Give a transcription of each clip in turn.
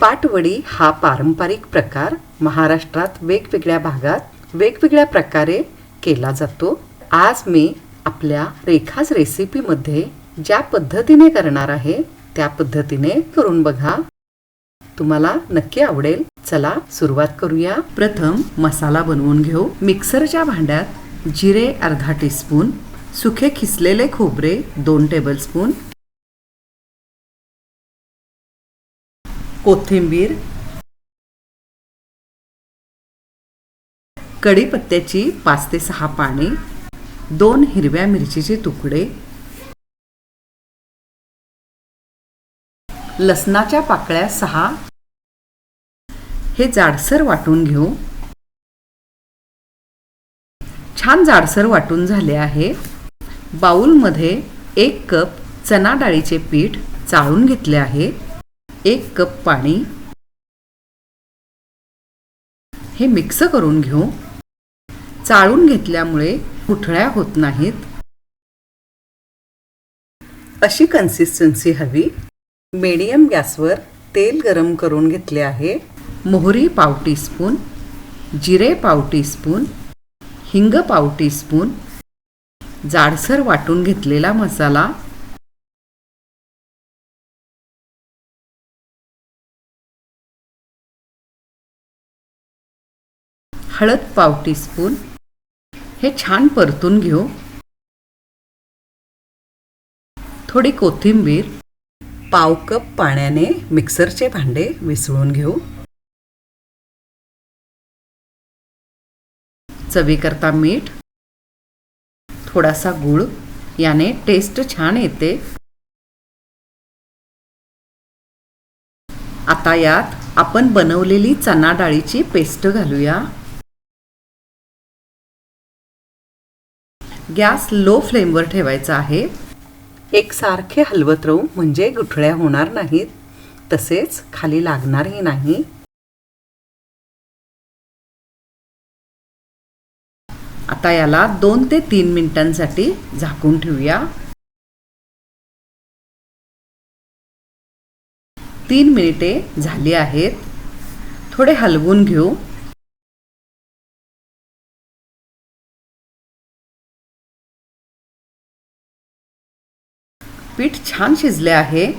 पाटवडी हा पारंपरिक प्रकार महाराष्ट्रात वेगवेगळ्या भागात वेगवेगळ्या प्रकारे केला जातो. आज मी आपल्या रेखाच रेसिपीमध्ये ज्या पद्धतीने करणार आहे त्या पद्धतीने करून बघा. तुम्हाला नक्की आवडेल. चला सुरुवात करूया. प्रथम मसाला बनवून घेऊ. मिक्सरच्या भांड्यात जिरे अर्धा टीस्पून सुखे खिसलेले खोबरे दोन टेबलस्पून कोथिंबीर कढीपत्त्याची पाच ते सहा पाने दोन हिरव्या मिरचीचे तुकडे लसणाच्या पाकळ्या सहा हे जाडसर वाटून घेऊ. छान जाडसर वाटून झाले आहे. बाऊलमध्ये एक कप चना डाळीचे पीठ चाळून घेतले आहे. एक कप पाणी हे मिक्स करून घेऊ. चाळून घेतल्यामुळे कुठळ्या होत नाहीत. अशी कन्सिस्टन्सी हवी. मीडियम गॅसवर तेल गरम करून घेतले आहे. मोहरी पाव टीस्पून जिरे पाव टीस्पून हिंग पाव टीस्पून जाडसर वाटून घेतलेला मसाला हळद पाव टीस्पून. हे छान परतून घेऊ. थोडी कोथिंबीर पाव कप पाण्याने मिक्सरचे भांडे विसळून घेऊ. चवीकरता मीठ थोडासा गूळ याने टेस्ट छान येते. आता यात आपण बनवलेली चना डाळीची पेस्ट घालूया. गॅस लो फ्लेमवर ठेवायचा आहे. एकसारखे हलवत राहू म्हणजे गुठळ्या होणार नाहीत. तसेच खाली लागणारही नाही. आता याला दोन ते तीन मिनिटांसाठी झाकून ठेवूया. तीन मिनिटे झाली आहेत. थोडे हलवून घेऊ. पीठ छान शिजले आहे.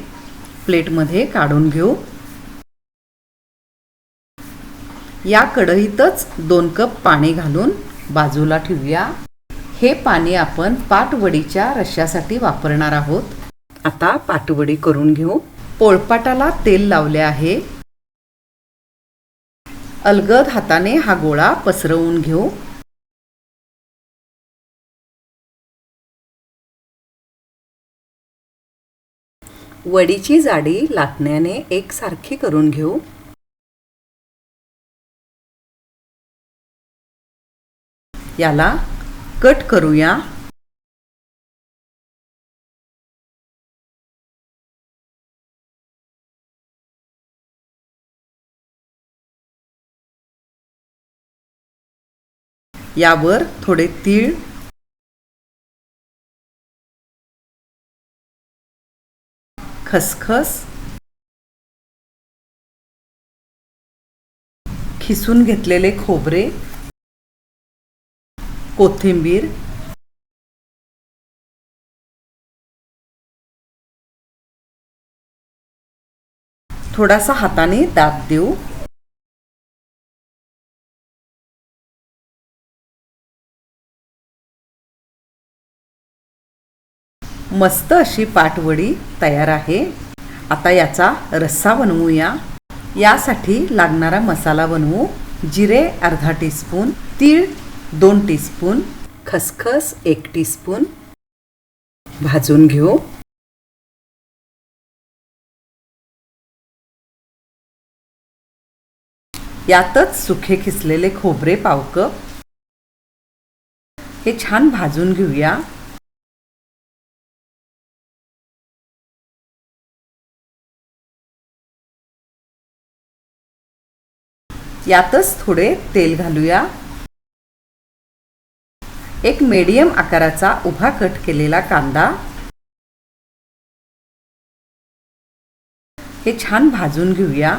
प्लेटमध्ये काढून घेऊ. या कढईतच दोन कप पाणी घालून बाजूला ठेवूया. हे पाणी आपण पाटवडीच्या रश्श्यासाठी वापरणार आहोत. आता पाटवडी करून घेऊ. पोळपाटाला तेल लावले आहे. अलगद हाताने हा गोळा पसरवून घेऊ. वडीची जाडी लाटण्याने एकसारखी करून घेऊ. याला कट करूया. यावर थोडे तीळ खसखस खिसून घेतलेले खोबरे कोथिंबीर थोडासा हाताने दाब देऊ. मस्त अशी पाटवडी तयार आहे. आता याचा रस्सा बनवूया. यासाठी लागणारा मसाला बनवू. जिरे अर्धा टीस्पून तीळ दोन टीस्पून खसखस एक टीस्पून. भाजून घेऊ. यातच सुखे खिसलेले खोबरे पावकप हे छान भाजून घेऊया. यातच थोडे तेल घालूया. एक मीडियम आकाराचा उभा कट केलेला कांदा. हे छान भाजून घेऊया.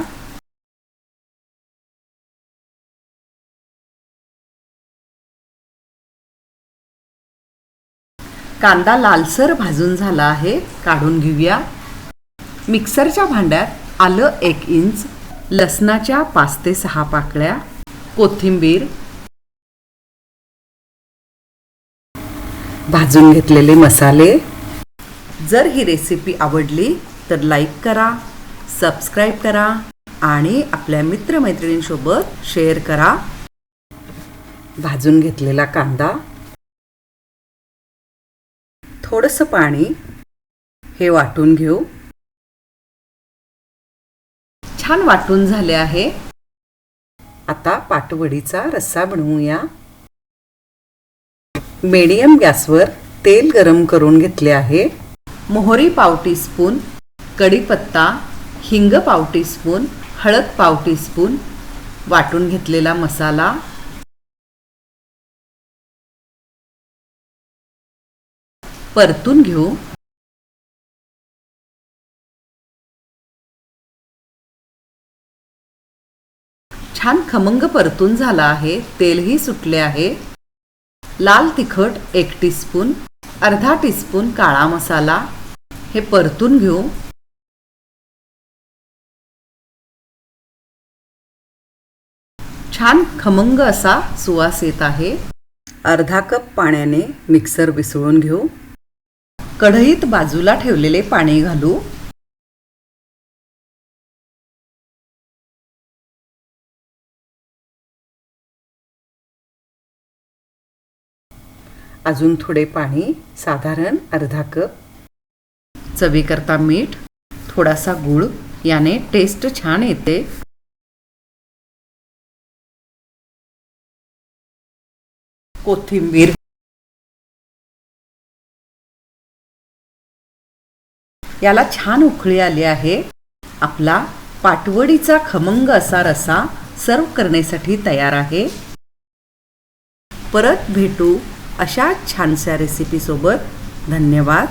कांदा लालसर भाजून झाला आहे काढून घेऊया. मिक्सरच्या भांड्यात आलं एक इंच लसणाच्या पाच ते सहा पाकळ्या कोथिंबीर भाजून घेतलेले मसाले. जर ही रेसिपी आवडली तर लाईक करा सबस्क्राईब करा आणि आपल्या मित्रमैत्रिणींसोबत शेअर करा. भाजून घेतलेला कांदा थोडंसं पाणी हे वाटून घेऊ. छान वाटून झाले आहे. आता पाटवडीचा रस्सा बनवूया. मीडियम गॅसवर तेल गरम करून घेतले आहे. मोहरी पाव टीस्पून कढीपत्ता हिंग पाव टीस्पून हळद पाव टीस्पून वाटून घेतलेला मसाला. परतून घेऊ. छान खमंग परतून झाला आहे. तेलही सुटले आहे. लाल तिखट एक टीस्पून अर्धा टीस्पून काळा मसाला. हे परतून घेऊ. छान खमंग असा सुवास येत आहे. अर्धा कप पाण्याने मिक्सर विसळून घेऊ. कढईत बाजूला ठेवलेले पाणी घालू. अजून थोडे पाणी साधारण अर्धा कप. चवीकरता मीठ थोडासा गूळ याने टेस्ट छान येते. कोथिंबीर. याला छान उकळी आली आहे. आपला पाटवडीचा खमंग असा रसा सर्व करण्यासाठी तयार आहे. परत भेटू अशा छानशा रेसिपीसोबत धन्यवाद.